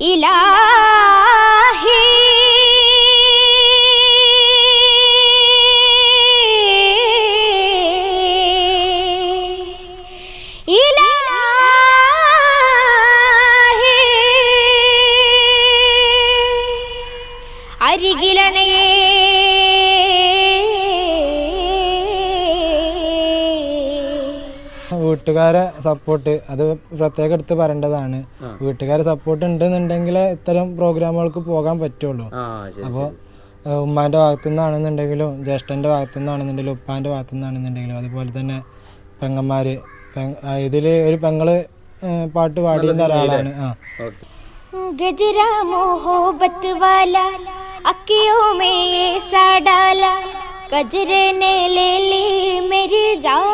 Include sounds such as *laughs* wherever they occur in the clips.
ഇലാഹി വീട്ടുകാരെ സപ്പോർട്ട് അത് പ്രത്യേകം എടുത്ത് പറയേണ്ടതാണ് വീട്ടുകാരെ സപ്പോർട്ട് ഉണ്ടെന്നുണ്ടെങ്കിൽ ഇത്തരം പ്രോഗ്രാമുകൾക്ക് പോകാൻ പറ്റുള്ളൂ ആ ശരി അപ്പോൾ ഉമ്മാൻ്റെ ഭാഗത്തു നിന്നാണെന്നുണ്ടെങ്കിലും ജ്യേഷ്ഠൻ്റെ ഭാഗത്തു നിന്നാണെന്നുണ്ടെങ്കിലും ഉപ്പാൻ്റെ ഭാഗത്തു നിന്നാണെന്നുണ്ടെങ്കിലും അതുപോലെ തന്നെ പെങ്ങന്മാർ ഇതിൽ ഒരു പെങ്ങള് ഏഹ്, പാട്ട് പാടിയ ഒരാളാണ് ആ ഓക്കെ गजरा मोहब्बत वाला अखियों में ये सा डाला गजरे ने ले ली मेरी जान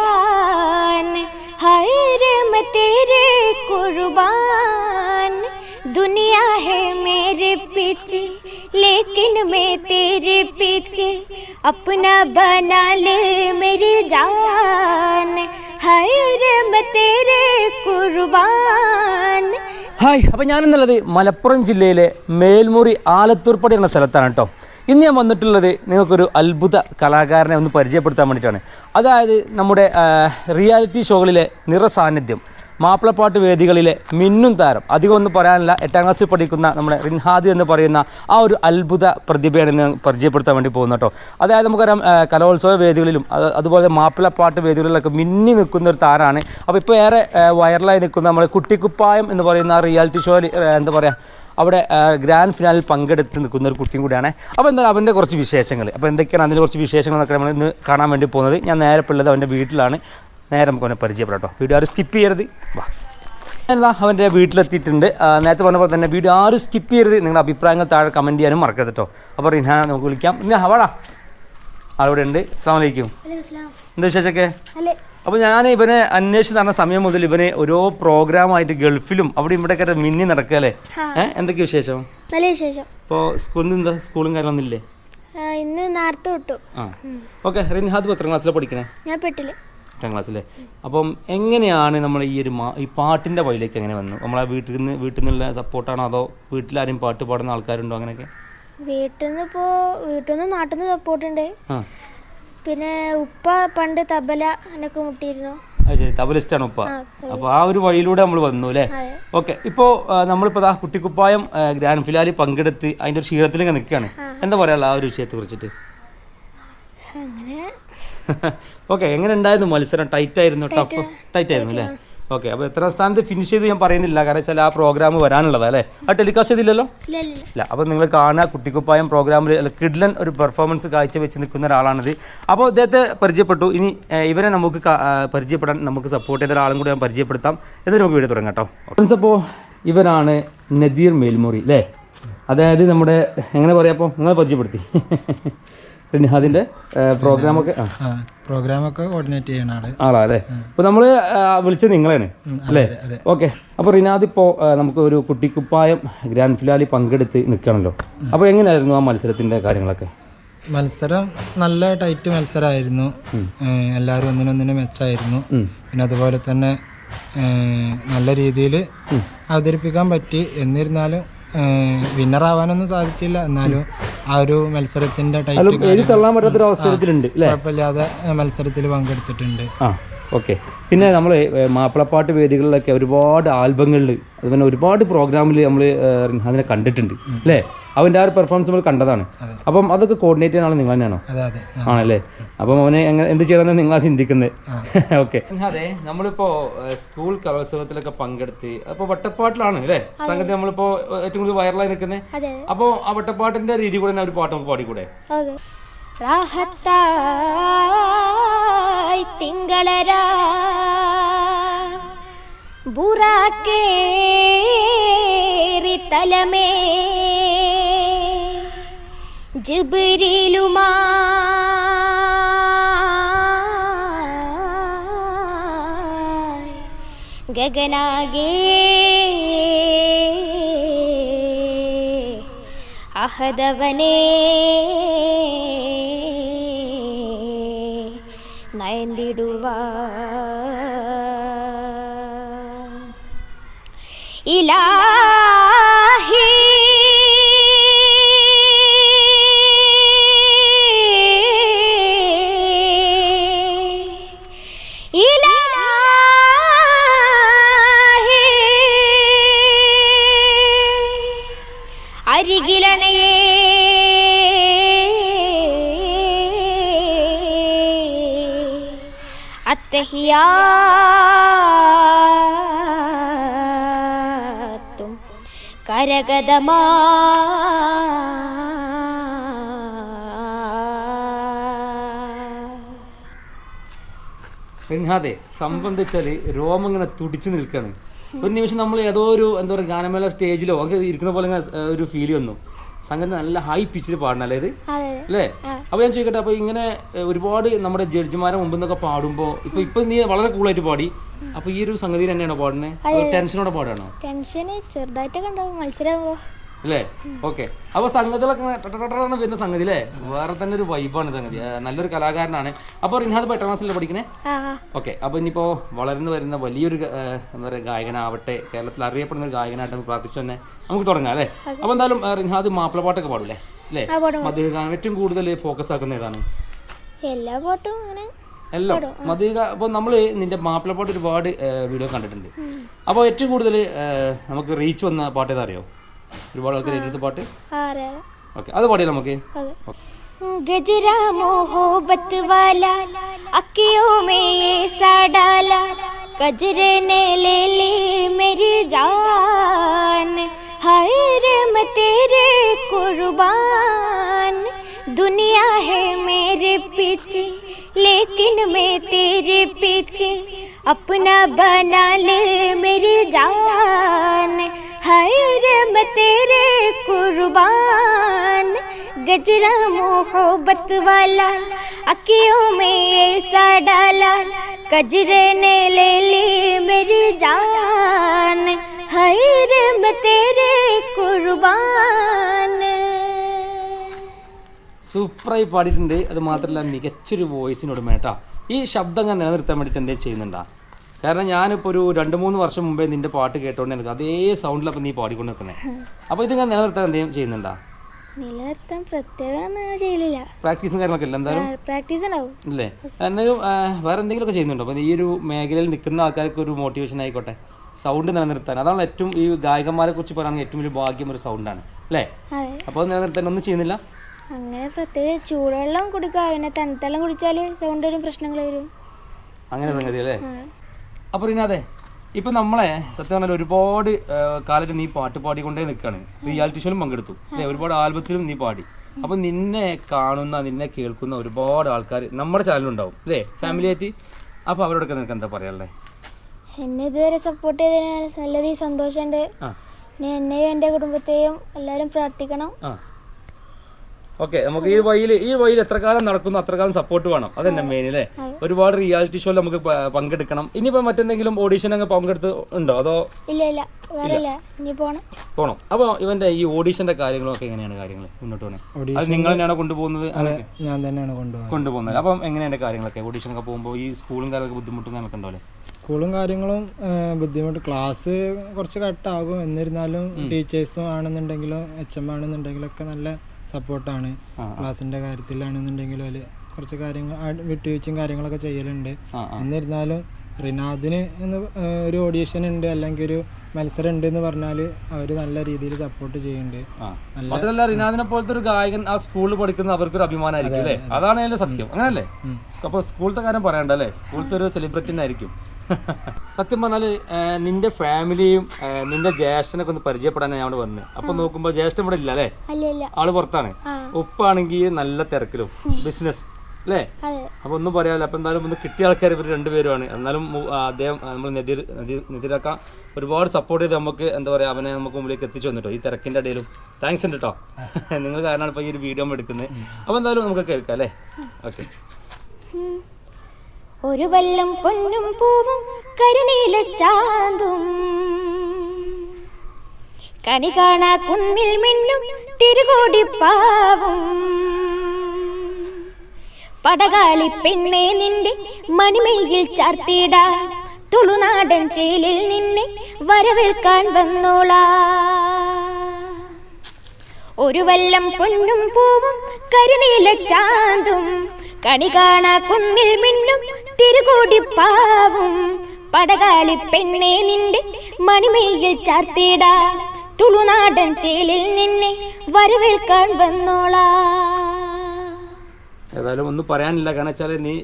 लेकिन मैं तेरे पीछे अपना बना ले मेरी जान हाय रे मैं तेरे कुर्बान ഹായ് അപ്പോൾ ഞാനെന്നുള്ളത് മലപ്പുറം ജില്ലയിലെ മേൽമുറി ആലത്തൂർപ്പടി എന്ന സ്ഥലത്താണ് കേട്ടോ ഇന്ന് ഞാൻ വന്നിട്ടുള്ളത് നിങ്ങൾക്കൊരു അത്ഭുത കലാകാരനെ ഒന്ന് പരിചയപ്പെടുത്താൻ വേണ്ടിയിട്ടാണ് അതായത് നമ്മുടെ ആ, റിയാലിറ്റി ഷോകളിലെ നിറസാന്നിധ്യം മാപ്പിളപ്പാട്ട് വേദികളിലെ മിന്നും താരം. അധികം ഒന്നും പറയാനില്ല. എട്ടാം ക്ലാസ്സിൽ പഠിക്കുന്ന നമ്മുടെ റിൻഹാദി എന്ന് പറയുന്ന ആ ഒരു അത്ഭുത പ്രതിഭയാണ് ഇന്ന് പരിചയപ്പെടുത്താൻ വേണ്ടി പോകുന്നത് കേട്ടോ. അതായത് നമുക്കറിയാം കലോത്സവ വേദികളിലും അത് അതുപോലെ മാപ്പിളപ്പാട്ട് വേദികളിലൊക്കെ മിന്നി നിൽക്കുന്ന ഒരു താരമാണ് അപ്പോൾ ഇപ്പോൾ ഏറെ വൈറലായി നിൽക്കുന്ന നമ്മൾ കുട്ടിക്കുപ്പായം എന്ന് പറയുന്ന റിയാലിറ്റി ഷോയിൽ എന്താ പറയുക അവിടെ ഗ്രാൻഡ് ഫിനാലിൽ പങ്കെടുത്ത് നിൽക്കുന്ന ഒരു കുട്ടിയും കൂടിയാണ്. അപ്പോൾ എന്തായാലും അവന്റെ കുറച്ച് വിശേഷങ്ങൾ അപ്പോൾ എന്തൊക്കെയാണ് അതിന്റെ കുറച്ച് വിശേഷങ്ങളൊക്കെ നമ്മൾ ഇന്ന് കാണാൻ വേണ്ടി പോകുന്നത്? ഞാൻ നേരെ പിള്ളത് അവന്റെ വീട്ടിലാണ്. നേരെ നമുക്ക് അവനെ പരിചയപ്പെടാം വീഡിയോ ആരും സ്കിപ്പ് ചെയ്യരുത്. വാ. എന്താ അവന്റെ വീട്ടിലെത്തിയിട്ടുണ്ട്. നേരത്തെ പറഞ്ഞ പോലെ തന്നെ വീഡിയോ ആരും സ്കിപ്പ് ചെയ്യരുത്. നിങ്ങളുടെ അഭിപ്രായങ്ങൾ താഴെ കമന്റ് ചെയ്യാനും മറക്കരുത് കേട്ടോ അപ്പോൾ റിൻഹാ നമുക്ക് വിളിക്കാം. പിന്നെ ഹവാടാ അവിടെ ഉണ്ട് അസ്സാം വലൈക്കും എന്താ വിശേഷമൊക്കെ? അപ്പോൾ ഞാൻ ഇവനെ അന്വേഷിച്ച് നടന്ന സമയം മുതൽ ഇവനെ ഓരോ പ്രോഗ്രാമായിട്ട് ഗൾഫിലും അവിടെ ഇവിടെ ഒക്കെ മിന്നി നടക്കല്ലേ ഏഹ് എന്തൊക്കെ വിശേഷം? നല്ല വിശേഷം. ഇപ്പോൾ സ്കൂളിൽ നിന്ന് എന്താ? സ്കൂളും കാര്യമൊന്നുമില്ലേ ഇന്ന് നേരത്തെ വിട്ടു. ആ. ഓക്കെ റിൻഹാദ് എത്ര ക്ലാസ്സിലാണ് പഠിക്കണേ? ഞാൻ പെട്ടിൽ എട്ടാം ക്ലാസ് അല്ലേ അപ്പം എങ്ങനെയാണ് നമ്മൾ ഈ ഒരു മാ ഈ പാട്ടിന്റെ വഴിയിലേക്ക് എങ്ങനെ വന്നു? നമ്മളെ വീട്ടിൽ നിന്ന് വീട്ടിൽ നിന്നുള്ള സപ്പോർട്ടാണോ അതോ വീട്ടിലാരും പാട്ട് പാടുന്ന ആൾക്കാരുണ്ടോ അങ്ങനെയൊക്കെ? വീട്ടിൽ നിന്ന് ഇപ്പോൾ വീട്ടിൽ നിന്ന് നാട്ടിൽ നിന്ന് സപ്പോർട്ടുണ്ട് പിന്നെ ഉപ്പ പണ്ട് തബല എന്നൊക്കെ മുട്ടിയിരുന്നു. അത് ശരി തബലിസ്റ്റാണ് ഉപ്പ. അപ്പോൾ ആ ഒരു വഴിയിലൂടെ നമ്മൾ വന്നു അല്ലേ? ഓക്കെ ഇപ്പോൾ നമ്മളിപ്പോൾ ആ കുട്ടിക്കുപ്പായം ഗ്രാൻഡ് ഫിലാലി പങ്കെടുത്ത് അതിന്റെ ഒരു ക്ഷീണത്തിലൊക്കെ നിൽക്കുകയാണ് എന്താ പറയാനുള്ള ആ ഒരു വിഷയത്തെ കുറിച്ചിട്ട്? അങ്ങനെ *laughs* ഓക്കെ എങ്ങനെ ഉണ്ടായിരുന്നു മത്സരം? ടൈറ്റ് ആയിരുന്നു ടഫ് ടൈറ്റ് ആയിരുന്നു അല്ലേ? ഓക്കെ അപ്പോൾ എത്ര സ്ഥാനത്ത് ഫിനിഷ് ചെയ്ത് ഞാൻ പറയുന്നില്ല. കാരണം വെച്ചാൽ ആ പ്രോഗ്രാം വരാനുള്ളതാ അല്ലേ? ആ ടെലികാസ്റ്റ് ചെയ്തില്ലല്ലോ? ഇല്ല അപ്പോൾ നിങ്ങൾ കാണുക കുട്ടിക്കുപ്പായം പ്രോഗ്രാമിൽ അല്ല കിഡ്ലൻ ഒരു പെർഫോമൻസ് കാഴ്ചവെച്ച് നിൽക്കുന്ന ഒരാളാണിത്. അപ്പോൾ ഇദ്ദേഹത്തെ പരിചയപ്പെട്ടു. ഇനി ഇവരെ നമുക്ക് പരിചയപ്പെടാൻ നമുക്ക് സപ്പോർട്ട് ചെയ്ത ഒരാളും കൂടി ഞാൻ പരിചയപ്പെടുത്താം. എന്നിട്ട് നമുക്ക് വീഡിയോ തുടങ്ങാം കേട്ടോ. ഫ്രണ്ട്സ് അപ്പോൾ ഇവരാണ് നദീർ മേൽമുറി അല്ലേ? അതായത് നമ്മുടെ എങ്ങനെ പറയാം അപ്പോൾ നിങ്ങളെ പരിചയപ്പെടുത്തി. *laughs* അതിന്റെ പ്രോഗ്രാമൊക്കെ? പ്രോഗ്രാമൊക്കെ കോർഡിനേറ്റ് ചെയ്യണ ആൾ. ആളാ അല്ലേ അപ്പോൾ നമ്മൾ വിളിച്ചത് നിങ്ങളാണ് അല്ലേ? ഓക്കെ. അപ്പോൾ റിനാദ് ഇപ്പോൾ നമുക്ക് ഒരു കുട്ടിക്കുപ്പായം ഗ്രാൻഡ് ഫിലാലി പങ്കെടുത്ത് നിൽക്കണല്ലോ. അപ്പൊ എങ്ങനെയായിരുന്നു ആ മത്സരത്തിന്റെ കാര്യങ്ങളൊക്കെ? മത്സരം നല്ല ടൈറ്റ് മത്സരമായിരുന്നു എല്ലാവരും ഒന്നിനൊന്നിനും മെച്ചായിരുന്നു. പിന്നെ അതുപോലെ തന്നെ നല്ല രീതിയിൽ അവതരിപ്പിക്കാൻ പറ്റി. എന്നിരുന്നാലും വിന്നറാവാനൊന്നും സാധിച്ചില്ല. എന്നാലും ആ ഒരു മത്സരത്തിന്റെ തള്ളാൻ അല്ലേ? കുഴപ്പമില്ലാതെ മത്സരത്തിൽ പങ്കെടുത്തിട്ടുണ്ട്. ആ ഓക്കെ. പിന്നെ നമ്മൾ മാപ്പിളപ്പാട്ട് വേദികളിലൊക്കെ ഒരുപാട് ആൽബങ്ങളിൽ അതുപോലെ ഒരുപാട് പ്രോഗ്രാമിൽ നമ്മൾ അതിനെ കണ്ടിട്ടുണ്ട് അല്ലേ? അവന്റെ ആ ഒരു പെർഫോമൻസ് നമ്മൾ കണ്ടതാണ്. അപ്പം അതൊക്കെ കോർഡിനേറ്റ് ചെയ്യാനാണ് നിങ്ങൾ തന്നെയാണോ? അതെ അതെ. ആണല്ലേ? അപ്പം അവനെ എങ്ങനെ എന്ത് ചെയ്യണമെന്ന് നിങ്ങൾ ചിന്തിക്കുന്നത് *laughs* ഓക്കെ. അതെ നമ്മളിപ്പോ സ്കൂൾ കലോത്സവത്തിലൊക്കെ പങ്കെടുത്ത് അപ്പൊ വട്ടപ്പാട്ടിലാണ് അല്ലേ? സംഗതി നമ്മളിപ്പോ ഏറ്റവും കൂടുതൽ വൈറലായി നിൽക്കുന്നത് അതെ. അപ്പോ ആ വട്ടപ്പാട്ടിന്റെ രീതി കൂടെ തന്നെ ഒരു പാട്ട് നമുക്ക് പാടിക്കൂടെ? തിങ്കളരാ ബുറാക്കേറി തലമേ ജിബ്രീലുമാ. ഗഗനാഗേ അഹദവനേ. നയന്തിടുവാ ഇലാഹി. അരികിലണയേ. അത്തഹിയാ. കരഗതമാ. റിൻഹാദെ സംബന്ധിച്ചാൽ രോമം ഇങ്ങനെ തുടിച്ചു നിൽക്കുകയാണ് ഒരു നിമിഷം നമ്മൾ ഏതോ ഒരു എന്താ പറയുക ഗാനമേള സ്റ്റേജിലോ അങ്ങനെ ഇരിക്കുന്ന പോലെ ഒരു ഫീൽ വന്നു. സംഗതി നല്ല ഹൈ പിച്ചിൽ പാടണല്ലേ ഇത്? അല്ലേ? അപ്പൊ ഞാൻ ചോദിക്കട്ടെ അപ്പൊ ഇങ്ങനെ ഒരുപാട് നമ്മുടെ ജഡ്ജിമാരെ മുമ്പ് നിന്നൊക്കെ പാടുമ്പോൾ ഇപ്പൊ ഇപ്പൊ നീ വളരെ കൂളായിട്ട് പാടി. അപ്പൊ ഈ ഒരു സംഗതി തന്നെയാണോ പാടുന്നത് ടെൻഷനോടെ പാടാണോ ടെൻഷന് ചെറുതായിട്ടൊക്കെ ഉണ്ടാവും മത്സരമാകുമ്പോൾ അല്ലേ? ഓക്കെ അപ്പൊ സംഗതികളൊക്കെ വരുന്ന സംഗതി അല്ലേ വേറെ തന്നെ ഒരു വൈബാണ് സംഗതി നല്ലൊരു കലാകാരനാണ് അപ്പോൾ റിൻഹാദ് എട്ടാം ക്ലാസ്സിലെ പഠിക്കണേ. ഓക്കെ അപ്പോൾ ഇനിയിപ്പോൾ വളർന്നു വരുന്ന വലിയൊരു എന്താ പറയുക ഗായകനാവട്ടെ കേരളത്തിൽ അറിയപ്പെടുന്ന ഒരു ഗായകനായിട്ട് നമുക്ക് പ്രാർത്ഥിച്ചു തന്നെ നമുക്ക് തുടങ്ങാം അല്ലേ അപ്പോൾ എന്തായാലും റിൻഹാദ് റിൻഹാദ് മാപ്പിളപ്പാട്ടൊക്കെ പാടൂലേ അല്ലേ ആ പാടും മധുഗാനം ഏറ്റവും കൂടുതൽ ഫോക്കസ് ആക്കുന്ന ഏതാണ് എല്ലാ പാട്ടും അങ്ങനെ എല്ലാം മധുഗ അപ്പോൾ നമ്മൾ നിന്റെ മാപ്പിളപ്പാട്ട് ഒരുപാട് വീഡിയോ കണ്ടിട്ടുണ്ട് അപ്പോൾ ഏറ്റവും കൂടുതൽ ഏഹ് നമുക്ക് റീച്ച് വന്ന പാട്ട് ഏതാ അറിയോ ഒരുപാട് ആൾക്കാർ എഴുതുന്ന പാട്ട് ആ അറിയാം ഓക്കെ അത് പാടിയാലോ നമുക്ക് अगर गजरा मोहब्बत वाला अखियों में ये सा डाला गजरे ने ले ली मेरी जान दुनिया है मेरे पीछे, लेकिन मैं तेरे पीछे। अपना बना ले मेरी जान हाय रे मैं तेरे कुर्बान। गजरा मोहब्बत वाला अखियों में ऐसा डाला, गजरे ने ले ली मेरी जान। हाय रे मैं तेरे कुर्बान। സൂപ്പറായി പാടിയിട്ടുണ്ട്. അത് മാത്രമല്ല മികച്ചൊരു വോയിസിനോട് മേട്ടാ. ഈ ശബ്ദം ഞാൻ നിലനിർത്താൻ വേണ്ടിയിട്ട് എന്തേ ചെയ്യുന്നുണ്ടാ? കാരണം ഞാനിപ്പോൾ ഒരു രണ്ട് മൂന്ന് വർഷം മുമ്പേ നിന്റെ പാട്ട് കേട്ടോണ്ട് എനിക്ക് അതേ സൗണ്ടിലപ്പം നീ പാടിക്കൊണ്ട് നിൽക്കുന്നത് അപ്പോൾ ഇത് ഞാൻ നിലനിർത്താൻ എന്തെങ്കിലും ചെയ്യുന്നുണ്ടാ? നിലനിർത്താൻ പ്രത്യേകം ഒന്നും ചെയ്യലില്ല. പ്രാക്ടീസും കാര്യങ്ങളൊക്കെ ഇല്ല എന്തായാലും? പ്രാക്ടീസ് ഉണ്ടാവും. അല്ലേ എന്തെങ്കിലും ആ, വേറെ എന്തെങ്കിലുമൊക്കെ ചെയ്യുന്നുണ്ടോ? അപ്പോൾ ഈ ഒരു മേഖലയിൽ നിൽക്കുന്ന ആൾക്കാർക്ക് ഒരു മോട്ടിവേഷൻ ആയിക്കോട്ടെ. സൗണ്ട് നിലനിർത്താൻ. അതാണ് ഏറ്റവും ഈ ഗായകന്മാരെ കുറിച്ച് പറയുകയാണെങ്കിൽ ഏറ്റവും വലിയ ഭാഗ്യം ഒരു സൗണ്ടാണ് അല്ലേ? അപ്പോൾ നിലനിർത്താൻ ഒന്നും ചെയ്യുന്നില്ല. അങ്ങനെ പ്രത്യേക ചൂടുവെള്ളം കുടിക്കുക പിന്നെ തണുത്തള്ളം കുടിച്ചാൽ സൗണ്ട് വരും പ്രശ്നങ്ങൾ വരും. അങ്ങനെ സംഗതി അല്ലേ? അപ്പൊ അതെ ഇപ്പൊ നമ്മളെ സത്യം പറഞ്ഞാൽ ഒരുപാട് കാലത്ത് നീ പാട്ട് പാടിക്കൊണ്ടേ നിൽക്കാണ് റിയാലിറ്റി ഷോയിലും പങ്കെടുത്തു. അല്ലെ? ഒരുപാട് ആൽബത്തിലും നീ പാടി. അപ്പൊ നിന്നെ കാണുന്ന നിന്നെ കേൾക്കുന്ന ഒരുപാട് ആൾക്കാർ നമ്മുടെ ചാനലുണ്ടാവും അല്ലേ? ഫാമിലി ആയിട്ട്. അപ്പൊ അവരോടൊക്കെ നിനക്ക് എന്താ പറയാനുള്ളത് എന്നെ ഇതുവരെ സപ്പോർട്ട് ചെയ്തതിന് നല്ല സന്തോഷമുണ്ട്. ആ. ഇനി എന്നെയും എന്റെ കുടുംബത്തെയും എല്ലാവരും പ്രാർത്ഥിക്കണം. ഓക്കെ നമുക്ക് ഈ വഴിയിൽ ഈ വഴിയിൽ എത്ര കാലം നടക്കുന്നു അത്ര കാലം സപ്പോർട്ട് വേണം. അതന്നെ മെയിൻ അല്ലേ ഒരുപാട് റിയാലിറ്റി ഷോയിൽ നമുക്ക് പങ്കെടുക്കണം. ഇനിയിപ്പോ മറ്റെന്തെങ്കിലും ഓഡീഷൻ അങ്ങ് പങ്കെടുത്ത് ഉണ്ടോ? അതോ ഇല്ല ഇല്ല. വേറെ ഇല്ല. ഇനി പോണം. അപ്പൊ അപ്പോൾ ഇവന്റെ ഈ ഓഡീഷന്റെ കാര്യങ്ങളൊക്കെ എങ്ങനെയാണ് കാര്യങ്ങൾ മുന്നോട്ട് പോകുന്നത് അത് നിങ്ങൾ തന്നെയാണ് കൊണ്ടുപോകുന്നത്? അതെ ഞാൻ തന്നെയാണ് കൊണ്ടുപോകുന്നത്. കൊണ്ടുപോകുന്നത്. അപ്പം എങ്ങനെയാണ് കാര്യങ്ങളൊക്കെ? ഓഡീഷനൊക്കെ പോകുമ്പോൾ ഈ സ്കൂളും കാര്യങ്ങളൊക്കെ ബുദ്ധിമുട്ടും കാര്യങ്ങളൊക്കെ ഉണ്ടാവില്ലേ സ്കൂളും കാര്യങ്ങളും ബുദ്ധിമുട്ട്. ക്ലാസ് കുറച്ച് കട്ടാകും എന്നിരുന്നാലും ടീച്ചേഴ്സും ആണെന്നുണ്ടെങ്കിലും എച്ച് എം ആണെന്നുണ്ടെങ്കിലും ഒക്കെ നല്ല സപ്പോർട്ടാണ്. ക്ലാസ്സിന്റെ കാര്യത്തിലാണെന്നുണ്ടെങ്കിലും അതിൽ കുറച്ച് കാര്യങ്ങൾ വിട്ടുവീഴ്ചയും കാര്യങ്ങളൊക്കെ ചെയ്യലുണ്ട്. എന്നിരുന്നാലും റിനാദിന് എന്ന് ഒരു ഓഡിഷൻ ഉണ്ട് അല്ലെങ്കിൽ ഒരു മത്സരം ഉണ്ട് എന്ന് പറഞ്ഞാൽ അവർ നല്ല രീതിയിൽ സപ്പോർട്ട് ചെയ്യുന്നുണ്ട്. മാത്രമല്ല റിനാദിനെ പോലത്തെ ഒരു ഗായകൻ ആ സ്കൂളിൽ പഠിക്കുന്ന അവർക്ക് ഒരു അഭിമാനമായിരിക്കും അല്ലേ? അതാണ് അതിന്റെ സത്യം. അങ്ങനല്ലേ? അപ്പൊ സ്കൂളത്തെ കാര്യം പറയണ്ട അല്ലേ? സ്കൂളത്തെ ഒരു സെലിബ്രിറ്റി ആയിരിക്കും. *laughs* സത്യം പറഞ്ഞാൽ നിന്റെ ഫാമിലിയും നിന്റെ ജ്യേഷ്ഠനൊക്കെ ഒന്ന് പരിചയപ്പെടാനാണ് ഞാൻ ഇവിടെ വന്നത് അപ്പൊ നോക്കുമ്പോ ജ്യേഷ്ഠൻ ഇവിടെ ഇല്ല അല്ലേ? ആൾ പുറത്താണ്. ഉപ്പാണെങ്കിൽ നല്ല തിരക്കിലും ബിസിനസ് അല്ലേ? അപ്പൊ ഒന്നും പറയാമല്ലോ അപ്പൊ എന്തായാലും ഒന്ന് കിട്ടിയ ആൾക്കാർ ഇവർ രണ്ടുപേരുമാണ് എന്നാലും അദ്ദേഹം നമ്മൾ നെതിർ നെതിരാക്കാൻ ഒരുപാട് സപ്പോർട്ട് ചെയ്ത് നമുക്ക് എന്താ പറയാ അവനെ നമുക്ക് മുമ്പിലേക്ക് എത്തിച്ചു വന്നിട്ടോ ഈ തിരക്കിന്റെ ഇടയിലും. താങ്ക്സ് ഉണ്ട് കേട്ടോ *laughs* നിങ്ങൾ കാരണമാണ് ഇപ്പൊ ഈ ഒരു വീഡിയോ എടുക്കുന്നത് അപ്പൊ എന്തായാലും നമുക്ക് കേൾക്കാം അല്ലേ? ഓക്കെ. ഒരു വല്ലം പൊന്നും പൂവും കരുനീല ചാന്തും. കണി കാണാ കുന്നിൽ മിന്നും തിരുകോടി പാവും. പടകാളി പെണ്ണെ നിന്റെ മണിമയിൽ ചാർത്തിടാൻ തുളുനാടൻ ചേലിൽ നിന്നെ വരവേൽക്കാൻ വന്നോളാ. ഒരു വല്ലം പൊന്നും പൂവും കരുനീല ചാന്തും. കണി കാണാ കുന്നിൽ മിന്നും തിരുകൂടി പാവും. പടകാളി പെണ്ണെ നിന്റെ മണിമയിൽ ചാർത്തിടാ. തുളുനാടൻ ചേലിൽ നിന്നെ വരവേൽക്കാൻ വന്നോളാ. ഏതായാലും ഒന്നും പറയാനില്ല. കാരണം വെച്ചാൽ നീ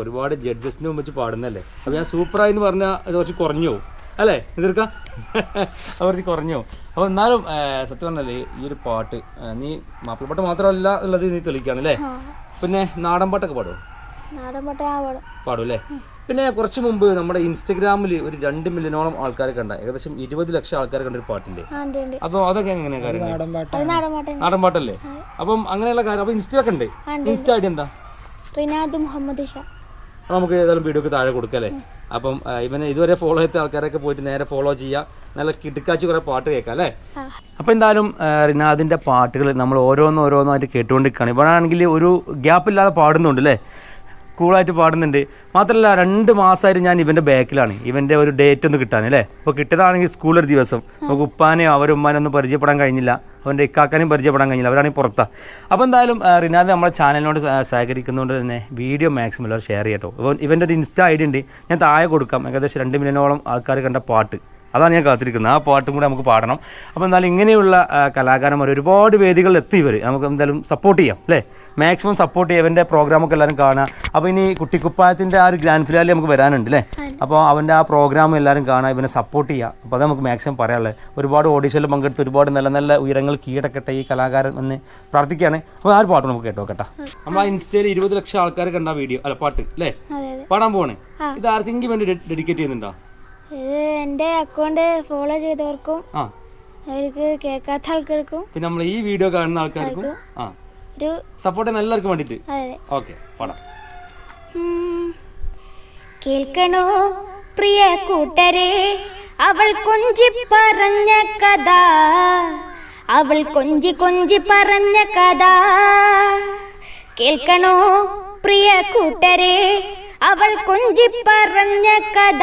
ഒരുപാട് ജഡ്ജസിനെ വെച്ച് പാടുന്നല്ലേ അപ്പോൾ ഞാൻ സൂപ്പറായി എന്ന് പറഞ്ഞാൽ കുറച്ച് കുറഞ്ഞു അല്ലേ? എതിർക്കാം? കുറച്ച് കുറഞ്ഞു. അപ്പൊ അപ്പോൾ എന്നാലും സത്യം പറഞ്ഞല്ലേ ഈ ഒരു പാട്ട് നീ മാപ്പിളപ്പാട്ട് മാത്രമല്ല എന്നുള്ളത് നീ തെളിയിക്കുകയാണ് അല്ലേ? പിന്നെ നാടൻ പാട്ടൊക്കെ പാടുമോ പാടും പാടും. അല്ലേ പിന്നെ കുറച്ച് മുമ്പ് നമ്മുടെ ഇൻസ്റ്റഗ്രാമിൽ ഒരു രണ്ട് മില്യണോളം ആൾക്കാരെ കണ്ട ഏകദേശം ഇരുപത് ലക്ഷം ആൾക്കാരെ കണ്ട ഒരു പാട്ടില്ലേ അപ്പോൾ അതൊക്കെ എങ്ങനെയാണ് കാര്യങ്ങൾ നാടൻ പാട്ടല്ലേ? അപ്പം അങ്ങനെയുള്ള കാര്യം അപ്പോൾ ഇൻസ്റ്റ ഒക്കെ ഉണ്ട് ഇൻസ്റ്റ ഐഡി എന്താ? റിനാദ് മുഹമ്മദ് ഷാ. നമുക്ക് ഏതായാലും വീഡിയോക്ക് താഴെ കൊടുക്കല്ലേ അപ്പം ഇവനെ ഇതുവരെ ഫോളോ ചെയ്ത ആൾക്കാരൊക്കെ പോയിട്ട് നേരെ ഫോളോ ചെയ്യുക നല്ല കിടുക്കാച്ചി കുറേ പാട്ട് കേൾക്കാം അല്ലേ. അപ്പോൾ എന്തായാലും റിനാദിന്റെ റിനാദിന്റെ പാട്ടുകൾ നമ്മൾ ഓരോന്നും ഓരോന്നായിട്ട് കേട്ടുകൊണ്ടിരിക്കുകയാണ്. ഇവനാണെങ്കിൽ ഒരു ഗ്യാപ്പില്ലാതെ പാടുന്നുണ്ട് അല്ലേ? കൂളായിട്ട് പാടുന്നുണ്ട്. മാത്രമല്ല രണ്ട് മാസമായിട്ട് ഞാൻ ഇവന്റെ ബാക്കിലാണ്. ഇവന്റെ ഒരു ഡേറ്റ് ഒന്ന് കിട്ടാൻ അല്ലേ? അപ്പോൾ കിട്ടിയതാണെങ്കിൽ സ്കൂളൊരു ദിവസം. നമുക്ക് ഉപ്പാനെയോ അവരും ഉമ്മാനോ ഒന്നും പരിചയപ്പെടാൻ കഴിഞ്ഞില്ല. അവന്റെ ഇക്കാക്കാനും പരിചയപ്പെടാൻ കഴിഞ്ഞില്ല. അവരാണെങ്കിൽ പുറത്താണ് അപ്പോൾ എന്തായാലും റിനാദ് നമ്മുടെ ചാനലിനോട് സഹ- സഹകരിക്കുന്നതുകൊണ്ട് തന്നെ വീഡിയോ മാക്സിമം എല്ലാവരും ഷെയർ ചെയ്യട്ടോ. ഇവന്റെ ഒരു ഇൻസ്റ്റ ഐ ഡി ഉണ്ട്. ഞാൻ താഴെ കൊടുക്കാം. ഏകദേശം രണ്ട് മില്യണോളം ആൾക്കാർ കണ്ട പാട്ട്. അതാണ് ഞാൻ കാത്തിരിക്കുന്നത്. ആ പാട്ടും കൂടെ നമുക്ക് പാടണം. അപ്പോൾ എന്തായാലും ഇങ്ങനെയുള്ള കലാകാരന്മാർ ഒരുപാട് വേദികളിൽ എത്തി ഇവർ നമുക്ക് എന്തായാലും സപ്പോർട്ട് ചെയ്യാം അല്ലേ? മാക്സിമം സപ്പോർട്ട് ചെയ്യാം. അവന്റെ പ്രോഗ്രാമൊക്കെ എല്ലാവരും കാണുക. അപ്പോൾ ഇനി കുട്ടിക്കുപ്പായത്തിന്റെ ആ ഒരു ഗ്രാൻഡ് ഫിനാലി നമുക്ക് വരാനുണ്ട് അല്ലേ? അപ്പോൾ അവന്റെ ആ പ്രോഗ്രാം എല്ലാവരും കാണുക ഇവനെ സപ്പോർട്ട് ചെയ്യുക. അപ്പോൾ അത് നമുക്ക് മാക്സിമം പറയാനുള്ളത്. ഒരുപാട് ഓഡീഷനിൽ പങ്കെടുത്ത് ഒരുപാട് നല്ല നല്ല ഉയരങ്ങൾ കീഴടക്കട്ടെ ഈ കലാകാരൻ എന്ന് പ്രാർത്ഥിക്കുകയാണ്. അപ്പോൾ ആ ഒരു പാട്ട് നമുക്ക് കേട്ടോ കേട്ടോ നമ്മൾ ആ ഇൻസ്റ്റയിൽ ഇരുപത് ലക്ഷം ആൾക്കാർ കണ്ട വീഡിയോ അല്ല പാട്ട് അല്ലേ? പാടാൻ പോവാണ്. ഇത് ആർക്കെങ്കിലും വേണ്ടി ഡെഡിക്കേറ്റ് ചെയ്യുന്നുണ്ടോ? ഇത് എന്റെ അക്കൗണ്ട് ഫോളോ ചെയ്തവർക്കും ആ. അവർക്ക് കേൾക്കാത്ത ആൾക്കാർക്കും പിന്നെ നമ്മൾ ഈ വീഡിയോ കാണുന്ന ആൾക്കാർക്കും ആ. ഒരു സപ്പോർട്ട് ചെയ്യുന്ന എല്ലാവർക്കും വേണ്ടിയിട്ട്. അതെ ഓക്കെ പാടാം. കേൾക്കണോ പ്രിയ കൂട്ടരെ? അവൾ കൊഞ്ചി പറഞ്ഞ കഥ. അവൾ കൊഞ്ചി കൊഞ്ചി പറഞ്ഞ കഥ. കേൾക്കണോ പ്രിയ കൂട്ടരെ? അവൾ കൊഞ്ചി പറഞ്ഞ കഥ.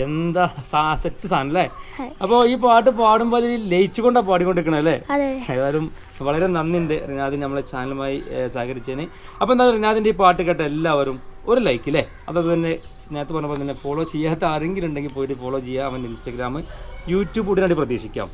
എന്താ സാ- സെറ്റ് സാധനം അല്ലേ? അപ്പോൾ ഈ പാട്ട് പാടുമ്പോൾ ലയിച്ചുകൊണ്ടാണ് പാടിക്കൊണ്ടിരിക്കണേ അല്ലേ? ഏതായാലും വളരെ നന്ദിയുണ്ട് റിനാദിൻ നമ്മളെ ചാനലുമായി സഹകരിച്ചതിന്. അപ്പോൾ എന്താ റിനാദിന്റെ ഈ പാട്ട് കേട്ട എല്ലാവരും ഒരു ലൈക്ക് അല്ലേ അപ്പോൾ പിന്നെ നേരത്തെ പറഞ്ഞപ്പോൾ തന്നെ ഫോളോ ചെയ്യാത്ത ആരെങ്കിലും ഉണ്ടെങ്കിൽ പോയിട്ട് ഫോളോ ചെയ്യുക അവന്റെ ഇൻസ്റ്റാഗ്രാം യൂട്യൂബ് ഉടനടി പ്രതീക്ഷിക്കാം.